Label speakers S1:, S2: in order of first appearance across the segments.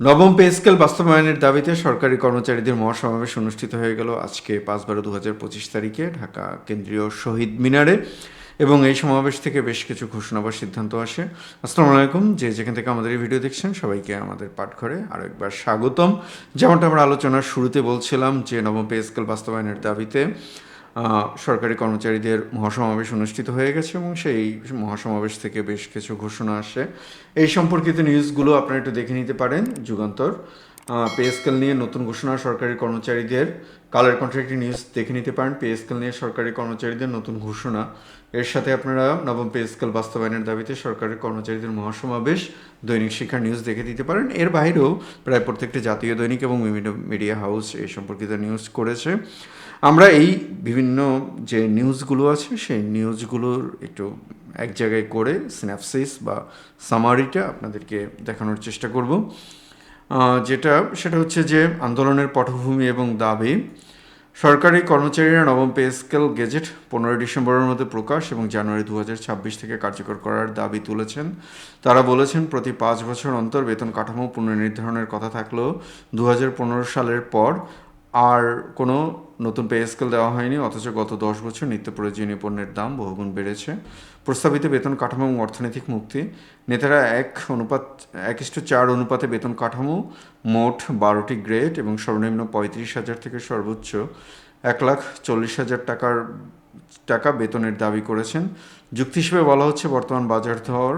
S1: নবম pay scale বাস্তবায়নের দাবিতে সরকারি কর্মচারীদের মহাসমাবেশ অনুষ্ঠিত হয়ে গেল আজকে পাঁচ বারো দু হাজার পঁচিশ তারিখে ঢাকা কেন্দ্রীয় শহীদ মিনারে। এবং এই সমাবেশ থেকে বেশ কিছু ঘোষণা বা সিদ্ধান্ত আসে। আসসালামু আলাইকুম, যে যেখান থেকে আমাদের এই ভিডিও দেখছেন সবাইকে আমাদের পাঠঘরে আরও একবার স্বাগতম। যেমনটা আমরা আলোচনার শুরুতে বলছিলাম যে নবম পে স্কেল বাস্তবায়নের দাবিতে সরকারি কর্মচারীদের মহাসমাবেশ অনুষ্ঠিত হয়ে গেছে এবং সেই মহাসমাবেশ থেকে বেশ কিছু ঘোষণা আসে। এই সম্পর্কিত নিউজগুলো আপনারা একটু দেখে নিতে পারেন, যুগান্তর। পে স্কেল নিয়ে নতুন ঘোষণা, সরকারি কর্মচারীদের কালার কন্ট্রাক্টে নিউজ দেখে নিতে পারেন পে স্কেল নিয়ে সরকারি কর্মচারীদের নতুন ঘোষণা। এর সাথে আপনারা নবম পে স্কেল বাস্তবায়নের দাবিতে সরকারি কর্মচারীদের মহাসমাবেশ, দৈনিক শিক্ষার নিউজ দেখে দিতে পারেন। এর বাইরেও প্রায় প্রত্যেকটি জাতীয় দৈনিক এবং বিভিন্ন মিডিয়া হাউস এই সম্পর্কিত নিউজ করেছে। আমরা এই বিভিন্ন যে নিউজগুলো আছে, সেই নিউজগুলোর একটু এক জায়গায় করে স্ন্যাপসিস বা সামারিটা আপনাদেরকে দেখানোর চেষ্টা করব। যেটা, সেটা হচ্ছে যে আন্দোলনের পটভূমি এবং দাবি, সরকারি কর্মচারীরা নবম পে স্কেল গেজেট পনেরোই ডিসেম্বরের মধ্যে প্রকাশ এবং জানুয়ারি দু হাজার ছাব্বিশ থেকে কার্যকর করার দাবি তুলেছেন। তারা বলেছেন, প্রতি পাঁচ বছর অন্তর বেতন কাঠামো পুনর্নির্ধারণের কথা থাকলেও দু হাজার পনেরো সালের পর আর কোনো নতুন পে স্কেল দেওয়া হয়নি, অথচ গত দশ বছর নিত্য প্রয়োজনীয় পণ্যের দাম বহুগুণ বেড়েছে। প্রস্তাবিত বেতন কাঠামো এবং অর্থনৈতিক মুক্তি। নেতারা এক অনুপাত, এক ইস্টু চার অনুপাতে বেতন কাঠামো, মোট বারোটি গ্রেড এবং সর্বনিম্ন পঁয়ত্রিশ হাজার থেকে সর্বোচ্চ এক লাখ চল্লিশ হাজার টাকার টাকা বেতনের দাবি করেছেন। যুক্তি হিসেবে বলা হচ্ছে, বর্তমান বাজার দর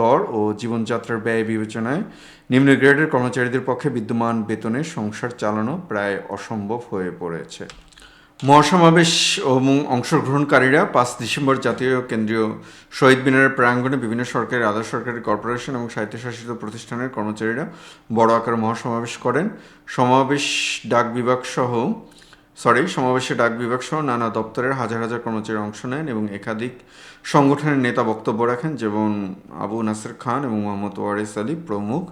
S1: দর ও জীবনযাত্রার ব্যয় বিবেচনায় নিম্ন গ্রেডের কর্মচারীদের পক্ষে বিদ্যমান বেতনে সংসার চালানো প্রায় অসম্ভব হয়ে পড়েছে। মহাসমাবেশ এবং অংশগ্রহণকারীরা পাঁচ ডিসেম্বর জাতীয় কেন্দ্রীয় শহীদ মিনারের প্রাঙ্গণে বিভিন্ন সরকারি, আধা সরকারি কর্পোরেশন এবং স্বায়ত্তশাসিত প্রতিষ্ঠানের কর্মচারীরা বড় আকারে মহাসমাবেশ করেন। সমাবেশ ডাক বিভাগ সহ সরি সমাবেশে ডাক বিভাগ সহ নানা দপ্তরের হাজার হাজার কর্মচারী অংশ নেন এবং একাধিক সংগঠনের নেতা বক্তব্য রাখেন যেমন আবু নাসের খান এবং মোহাম্মদ ওয়ারিস আলী প্রমুখ।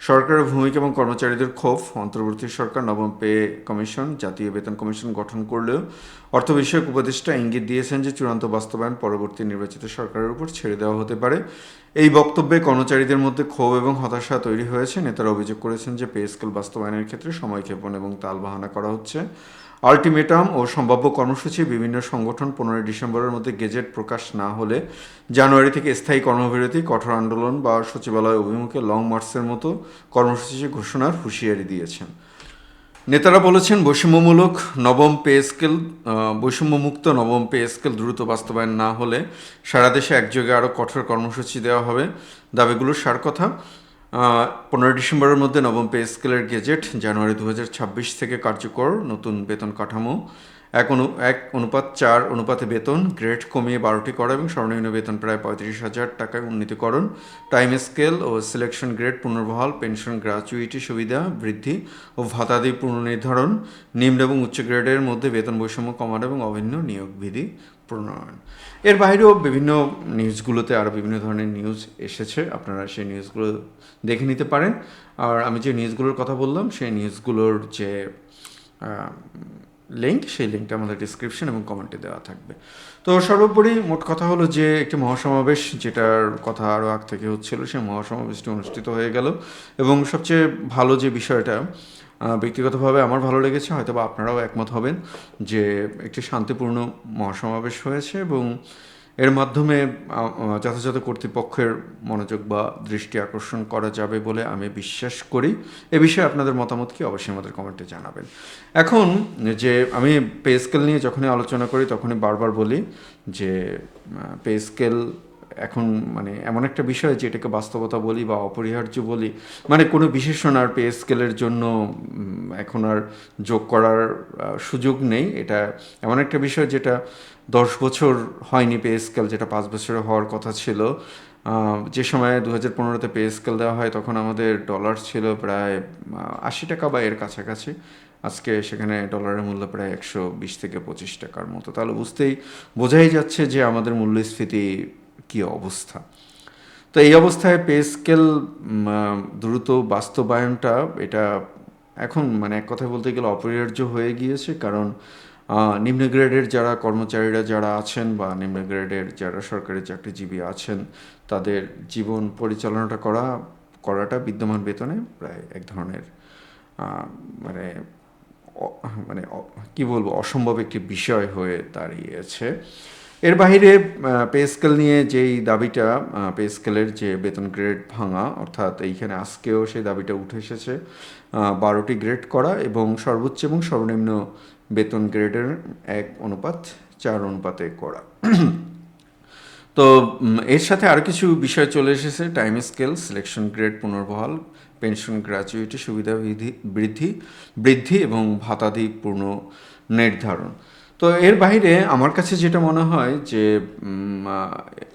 S1: সরকারের ভূমিকা এবং কর্মচারীদের ক্ষোভ, অন্তর্বর্তী সরকার, নবম পে কমিশন, জাতীয় বেতন কমিশন গঠন করলেও অর্থ বিষয়ক উপদেষ্টা ইঙ্গিত দিয়েছেন যে চূড়ান্ত বাস্তবায়ন পরবর্তী নির্বাচিত সরকারের উপর ছেড়ে দেওয়া হতে পারে। এই বক্তব্যে কর্মচারীদের মধ্যে ক্ষোভ এবং হতাশা তৈরি হয়েছে। নেতারা অভিযোগ করেছেন যে পে স্কেল বাস্তবায়নের ক্ষেত্রে সময়ক্ষেপণ এবং তালবাহানা করা হচ্ছে। আলটিমেটাম ও সম্ভাব্য কর্মসূচি বিভিন্ন সংগঠন পনেরোই ডিসেম্বরের মধ্যে গেজেট প্রকাশ না হলে জানুয়ারি থেকে স্থায়ী কর্মবিরতি, কঠোর আন্দোলন বা সচিবালয় অভিমুখে লং মার্চের মতো কর্মসূচি ঘোষণার হুঁশিয়ারি দিয়েছেন। নেতারা বলেছেন, বৈষম্যমূলক নবম পে স্কেল বৈষম্যমুক্ত নবম পে স্কেল দ্রুত বাস্তবায়ন না হলে সারা দেশে একযোগে আরও কঠোর কর্মসূচি দেওয়া হবে দাবিগুলোর সার কথা পনেরো ডিসেম্বরের মধ্যে নবম পে স্কেলের গেজেট জানুয়ারি দু হাজার ছাব্বিশ থেকে কার্যকর নতুন বেতন কাঠামো এক অনু, এক অনুপাত চার অনুপাতে বেতন গ্রেড কমিয়ে বারোটি করা এবং সর্বনিম্ন বেতন প্রায় পঁয়ত্রিশ হাজার টাকায় উন্নীতকরণ। টাইম স্কেল ও সিলেকশন গ্রেড পুনর্বহাল পেনশন গ্র্যাচুইটি সুবিধা বৃদ্ধি ও ভাতাদি পুনর্নির্ধারণ, নিম্ন এবং উচ্চ গ্রেডের মধ্যে বেতন বৈষম্য কমানো এবং অভিন্ন নিয়োগ বিধি প্রণয়ন। এর বাইরেও বিভিন্ন নিউজগুলোতে আরও বিভিন্ন ধরনের নিউজ এসেছে, আপনারা সেই নিউজগুলো দেখে নিতে পারেন। আর আমি যে নিউজগুলোর কথা বললাম, সেই নিউজগুলোর যে লিঙ্ক সেই লিঙ্কটা আমাদের ডিসক্রিপশন এবং কমেন্টে দেওয়া থাকবে। তো সর্বোপরি মোট কথা হলো যে, একটি মহাসমাবেশ, যেটার কথা আরও আগ থেকে হচ্ছিল সেই মহাসমাবেশটি অনুষ্ঠিত হয়ে গেল। এবং সবচেয়ে ভালো যে বিষয়টা ব্যক্তিগতভাবে আমার ভালো লেগেছে হয়তো বা আপনারাও একমত হবেন যে, একটি শান্তিপূর্ণ মহাসমাবেশ হয়েছে এবং এর মাধ্যমে যথাযথ কর্তৃপক্ষের মনোযোগ বা দৃষ্টি আকর্ষণ করা যাবে বলে আমি বিশ্বাস করি। এ বিষয়ে আপনাদের মতামত কি অবশ্যই আমাদের কমেন্টে জানাবেন। এখন যে আমি পে স্কেল নিয়ে যখনই আলোচনা করি, তখনই বারবার বলি যে পে স্কেল এখন মানে এমন একটা বিষয় যেটাকে বাস্তবতা বলি বা অপরিহার্য বলি মানে কোনো বিশেষণ আর পে স্কেলের জন্য এখন আর যোগ করার সুযোগ নেই। এটা এমন একটা বিষয় যেটা দশ বছর হয়নি পে স্কেল যেটা পাঁচ বছরে হওয়ার কথা ছিল। যে সময় দু হাজার পনেরোতে পে স্কেল দেওয়া হয়, তখন আমাদের ডলার ছিল প্রায় আশি টাকা বা এর কাছাকাছি। আজকে সেখানে ডলারের মূল্য প্রায় একশো বিশ থেকে পঁচিশ টাকার মতো। তাহলে বুঝতেই বোঝাই যাচ্ছে যে আমাদের মূল্যস্ফীতি কী অবস্থা? তো এই অবস্থায় পে স্কেল দ্রুত বাস্তবায়নটা এটা এখন মানে এক কথায় বলতে গেলে অপরিহার্য হয়ে গিয়েছে কারণ নিম্ন গ্রেডের যারা কর্মচারীরা যারা আছেন বা নিম্ন গ্রেডের যারা সরকারি চাকরিজীবী আছেন, তাদের জীবন পরিচালনাটা করা, করাটা বিদ্যমান বেতনে প্রায় এক ধরনের মানে মানে কি বলব, অসম্ভব একটি বিষয় হয়ে দাঁড়িয়েছে। এর বাইরে পে স্কেল নিয়ে যেই দাবিটা পে স্কেলের যে বেতন গ্রেড ভাঙা, অর্থাৎ এইখানে আজকেও সেই দাবিটা উঠে এসেছে বারোটি গ্রেড করা এবং সর্বোচ্চ এবং সর্বনিম্ন বেতন গ্রেডের এক অনুপাত, চার অনুপাতে করা। তো এর সাথে আরও কিছু বিষয় চলে এসেছে টাইম স্কেল সিলেকশন গ্রেড পুনর্বহাল পেনশন গ্র্যাচুইটি সুবিধা বৃদ্ধি বৃদ্ধি এবং ভাতাদি পূর্ণ নির্ধারণ। তো এর বাইরে আমার কাছে যেটা মনে হয় যে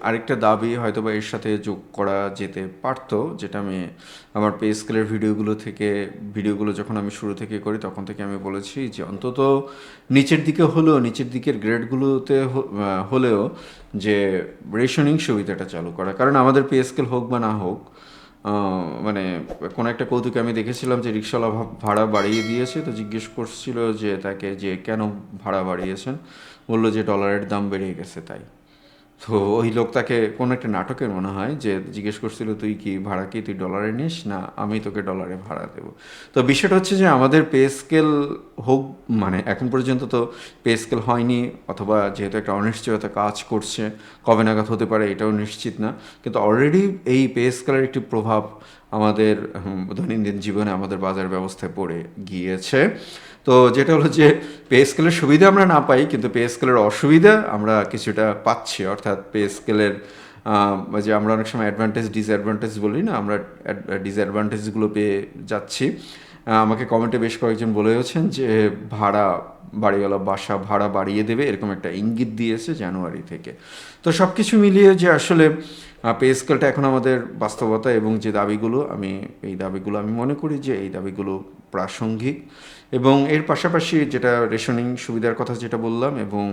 S1: আরেকটা দাবি হয়তো বা এর সাথে যোগ করা যেতে পারতো, যেটা আমি আমার পে স্কেলের ভিডিওগুলো থেকে, ভিডিওগুলো যখন আমি শুরু থেকে করি তখন থেকে আমি বলেছি যে, অন্তত নিচের দিকে হলেও, নিচের দিকের গ্রেডগুলোতে হলেও যে রেশনিং সুবিধাটা চালু করা। কারণ আমাদের পে স্কেল হোক বা না হোক মানে কোনো একটা কৌতুকে আমি দেখেছিলাম যে রিক্সাওয়ালা ভাড়া বাড়িয়ে দিয়েছে, তো জিজ্ঞেস করছিল যে তাকে যে কেন ভাড়া বাড়িয়েছেন? বলল যে ডলারের দাম বেড়ে গেছে তাই। তো ওই লোক তাকে কোনো একটা নাটকের মনে হয় যে জিজ্ঞেস করছিল, তুই কি ভাড়া কি? তুই ডলারে নিস না আমি তোকে ডলারে ভাড়া দেবো? তো বিষয়টা হচ্ছে যে আমাদের পে স্কেল হোক মানে এখন পর্যন্ত তো পে স্কেল হয়নি, অথবা যেহেতু একটা অনিশ্চয়তা কাজ করছে, কবে নাগাদ হতে পারে এটাও নিশ্চিত না, কিন্তু অলরেডি এই পে স্কেলের একটি প্রভাব আমাদের দৈনন্দিন জীবনে আমাদের বাজার ব্যবস্থায় পড়ে গিয়েছে। তো যেটা হলো যে পে স্কেলের সুবিধা আমরা না পাই, কিন্তু পে স্কেলের অসুবিধা আমরা কিছুটা পাচ্ছি। অর্থাৎ পে স্কেলের যে আমরা অনেক সময় অ্যাডভান্টেজ ডিসঅ্যাডভান্টেজ বলি না, আমরা ডিসঅ্যাডভান্টেজগুলো পেয়ে যাচ্ছি। আমাকে কমেন্টে বেশ কয়েকজন বলেওছেন যে, ভাড়া বাড়িওয়ালা বাসা ভাড়া বাড়িয়ে দেবে, এরকম একটা ইঙ্গিত দিয়েছে জানুয়ারি থেকে। তো সব কিছু মিলিয়ে যে আসলে পে স্কেলটা এখন আমাদের বাস্তবতা এবং যে দাবিগুলো, আমি এই দাবিগুলো, আমি মনে করি যে এই দাবিগুলো প্রাসঙ্গিক এবং এর পাশাপাশি যেটা রেশনিং সুবিধার কথা যেটা বললাম এবং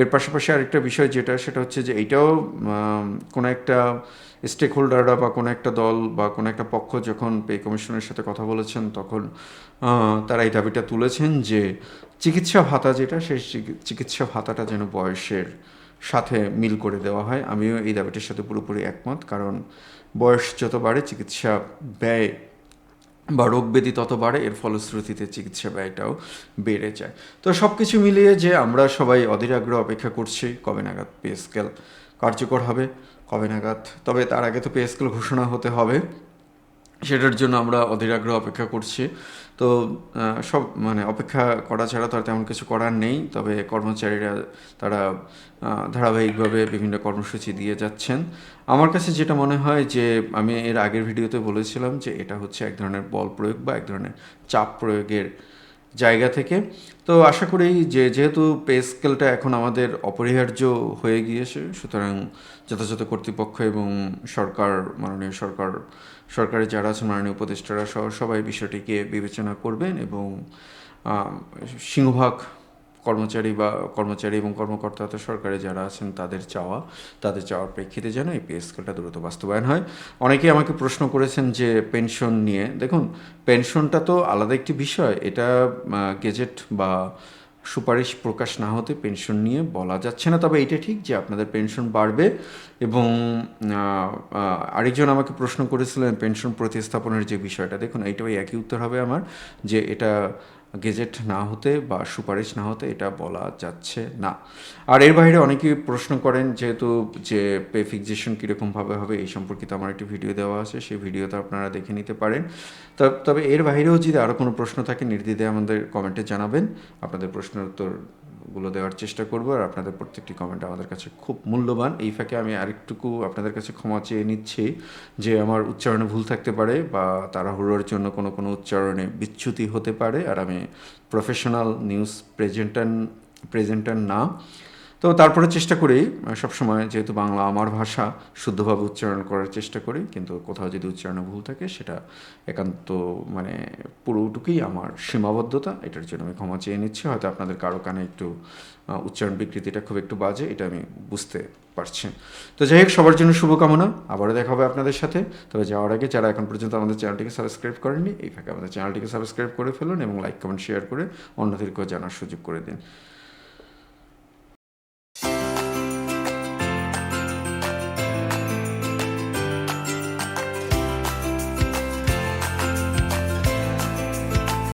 S1: এর পাশাপাশি আরেকটা বিষয় যেটা, সেটা হচ্ছে যে এইটাও কোনো একটা স্টেক হোল্ডাররা বা কোনো একটা দল বা কোনো একটা পক্ষ যখন পে কমিশনের সাথে কথা বলেছেন, তখন তারা এই দাবিটা তুলেছেন যে চিকিৎসা ভাতা যেটা, সেই চিকিৎসা ভাতাটা যেন বয়সের সাথে মিল করে দেওয়া হয়। আমিও এই দাবিটির সাথে পুরোপুরি একমত, কারণ বয়স যত বাড়ে, চিকিৎসা ব্যয় বা রোগ ব্যাধি তত বাড়ে, এর ফলশ্রুতিতে চিকিৎসা ব্যয়টাও বেড়ে যায়। তো সব কিছু মিলিয়ে যে আমরা সবাই অধীর আগ্রহ অপেক্ষা করছি, কবে নাগাদ পে স্কেল কার্যকর হবে, কবে নাগাদ, তবে তার আগে তো পে স্কেল ঘোষণা হতে হবে। সেটার জন্য আমরা অধীর আগ্রহ অপেক্ষা করছি। তো সব মানে অপেক্ষা করা ছাড়া তো আর তেমন কিছু করার নেই। তবে কর্মচারীরা তারা ধারাবাহিকভাবে বিভিন্ন কর্মসূচি দিয়ে যাচ্ছেন। আমার কাছে যেটা মনে হয় যে, আমি এর আগের ভিডিওতে বলেছিলাম যে, এটা হচ্ছে এক ধরনের বল প্রয়োগ বা এক ধরনের চাপ প্রয়োগের জায়গা থেকে। তো আশা করি যে যেহেতু পে স্কেলটা এখন আমাদের অপরিহার্য হয়ে গিয়েছে, সুতরাং যথাযথ কর্তৃপক্ষ এবং সরকার, মাননীয় সরকার, সরকারের যারা আছেন, মাননীয় উপদেষ্টারা সহ সবাই বিষয়টিকে বিবেচনা করবেন এবং সিংহভাগ কর্মচারী বা কর্মচারী এবং কর্মকর্তা তো সরকারে যারা আছেন, তাদের চাওয়া, তাদের চাওয়ার প্রেক্ষিতে যেন এই পে স্কেলটা দ্রুত বাস্তবায়ন হয়। অনেকেই আমাকে প্রশ্ন করেছেন যে পেনশন নিয়ে। দেখুন, পেনশনটা তো আলাদা একটি বিষয়। এটা গেজেট বা সুপারিশ প্রকাশ না হতে পেনশন নিয়ে বলা যাচ্ছে না। তবে এটা ঠিক যে আপনাদের পেনশন বাড়বে এবং আরেকজন আমাকে প্রশ্ন করেছিলেন পেনশন প্রতিস্থাপনের যে বিষয়টা। দেখুন এইটাও একই উত্তর হবে আমার যে এটা গেজেট না হতে বা সুপারিশ না হতে এটা বলা যাচ্ছে না। আর এর বাইরে অনেকেই প্রশ্ন করেন যেহেতু যে পে ফিক্সেশন কীরকমভাবে হবে এই সম্পর্কিত আমার একটি ভিডিও দেওয়া আছে, সেই ভিডিওতে আপনারা দেখে নিতে পারেন। তবে এর বাইরেও যদি আরও কোনো প্রশ্ন থাকে, নির্দ্বিধায় আমাদের কমেন্টে জানাবেন। আপনাদের প্রশ্নের উত্তরগুলো দেওয়ার চেষ্টা করব আর আপনাদের প্রত্যেকটি কমেন্ট আমাদের কাছে খুব মূল্যবান। এই ফাঁকে আমি আরেকটুকু আপনাদের কাছে ক্ষমা চেয়ে নিচ্ছি যে আমার উচ্চারণে ভুল থাকতে পারে বা তাড়াহুড়োর জন্য কোনো কোনো উচ্চারণে বিচ্যুতি হতে পারে। আর আমি প্রফেশনাল নিউজ প্রেজেন্টার প্রেজেন্টার না। তো তারপরে চেষ্টা করি সবসময় যেহেতু বাংলা আমার ভাষা শুদ্ধভাবে উচ্চারণ করার চেষ্টা করি, কিন্তু কোথাও যদি উচ্চারণে ভুল থাকে সেটা একান্ত মানে পুরোটুকুই আমার সীমাবদ্ধতা, এটার জন্য আমি ক্ষমা চেয়ে নিচ্ছি। হয়তো আপনাদের কারও কানে একটু উচ্চারণ বিকৃতিটা খুব একটু বাজে, এটা আমি বুঝতে পারছি। তো যাই হোক, সবার জন্য শুভকামনা, আবারও দেখা হবে আপনাদের সাথে। তবে যাওয়ার আগে যারা এখন পর্যন্ত আমাদের চ্যানেলটিকে সাবস্ক্রাইব করেননি, এই ফাঁকে আমাদের চ্যানেলটিকে সাবস্ক্রাইব করে ফেলুন এবং লাইক, কমেন্ট, শেয়ার করে অন্যদেরকেও জানার সুযোগ করে দিন।